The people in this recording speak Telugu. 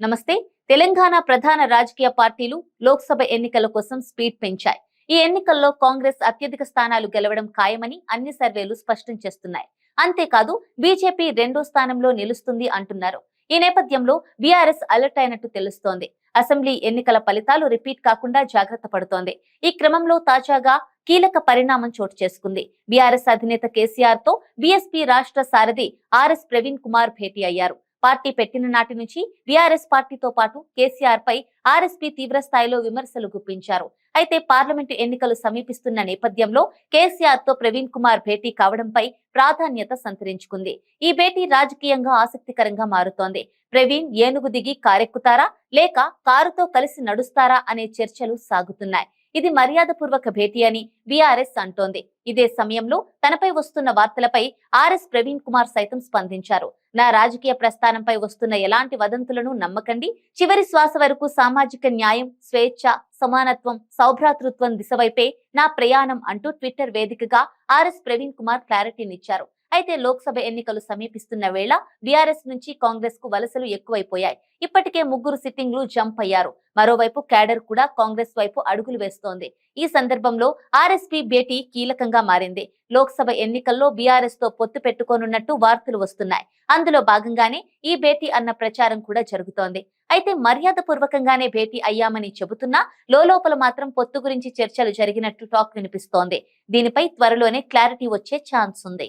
నమస్తే. తెలంగాణ ప్రధాన రాజకీయ పార్టీలు లోక్సభ ఎన్నికల కోసం స్పీడ్ పెంచాయి. ఈ ఎన్నికల్లో కాంగ్రెస్ అత్యధిక స్థానాలు గెలవడం ఖాయమని అన్ని సర్వేలు స్పష్టం చేస్తున్నాయి. అంతేకాదు బీజేపీ రెండో స్థానంలో నిలుస్తుంది అంటున్నారు. ఈ నేపథ్యంలో బీఆర్ఎస్ అలర్ట్ అయినట్టు తెలుస్తోంది. అసెంబ్లీ ఎన్నికల ఫలితాలు రిపీట్ కాకుండా జాగ్రత్త పడుతోంది. ఈ క్రమంలో తాజాగా కీలక పరిణామం చోటు చేసుకుంది. బీఆర్ఎస్ అధినేత కేసీఆర్తో బీఎస్పీ రాష్ట్ర సారథి ఆర్ఎస్ ప్రవీణ్ కుమార్ భేటీ అయ్యారు. పార్టీ పెట్టిన నాటి నుంచి బీఆర్ఎస్ పార్టీతో పాటు కేసీఆర్ పై ఆర్ఎస్పీ తీవ్ర స్థాయిలో విమర్శలు గుప్పించారు. అయితే పార్లమెంటు ఎన్నికలు సమీపిస్తున్న నేపథ్యంలో కేసీఆర్తో ప్రవీణ్ కుమార్ భేటీ కావడంపై ప్రాధాన్యత సంతరించుకుంది. ఈ భేటీ రాజకీయంగా ఆసక్తికరంగా మారుతోంది. ప్రవీణ్ ఏనుగు దిగి కారెక్కుతారా? లేక కారుతో కలిసి నడుస్తారా? అనే చర్చలు సాగుతున్నాయి. ఇది మర్యాదపూర్వక భేటీ అని బీఆర్ఎస్ అంటోంది. ఇదే సమయంలో తనపై వస్తున్న వార్తలపై ఆర్ఎస్ ప్రవీణ్ కుమార్ సైతం స్పందించారు. నా రాజకీయ ప్రస్థానంపై వస్తున్న ఎలాంటి వదంతులను నమ్మకండి. చివరి శ్వాస వరకు సామాజిక న్యాయం స్వేచ్ఛ సమానత్వం సౌభ్రాతృత్వం దిశవైపే నా ప్రయాణం అంటూ ట్విట్టర్ వేదికగా ఆర్ఎస్ ప్రవీణ్ కుమార్ క్లారిటీనిచ్చారు. అయితే లోక్సభ ఎన్నికలు సమీపిస్తున్న వేళ బీఆర్ఎస్ నుంచి కాంగ్రెస్కు వలసలు ఎక్కువైపోయాయి. ఇప్పటికే ముగ్గురు సిట్టింగ్లు జంప్ అయ్యారు. మరోవైపు క్యాడర్ కూడా కాంగ్రెస్ వైపు అడుగులు వేస్తోంది. ఈ సందర్భంలో ఆర్ఎస్పీ భేటీ కీలకంగా మారింది. లోక్సభ ఎన్నికల్లో బీఆర్ఎస్తో పొత్తు పెట్టుకోనున్నట్టు వార్తలు వస్తున్నాయి. అందులో భాగంగానే ఈ భేటీ అన్న ప్రచారం కూడా జరుగుతోంది. అయితే మర్యాద పూర్వకంగానే భేటీ అయ్యామని చెబుతున్నా లోపల మాత్రం పొత్తు గురించి చర్చలు జరిగినట్టు టాక్ వినిపిస్తోంది. దీనిపై త్వరలోనే క్లారిటీ వచ్చే ఛాన్స్ ఉంది.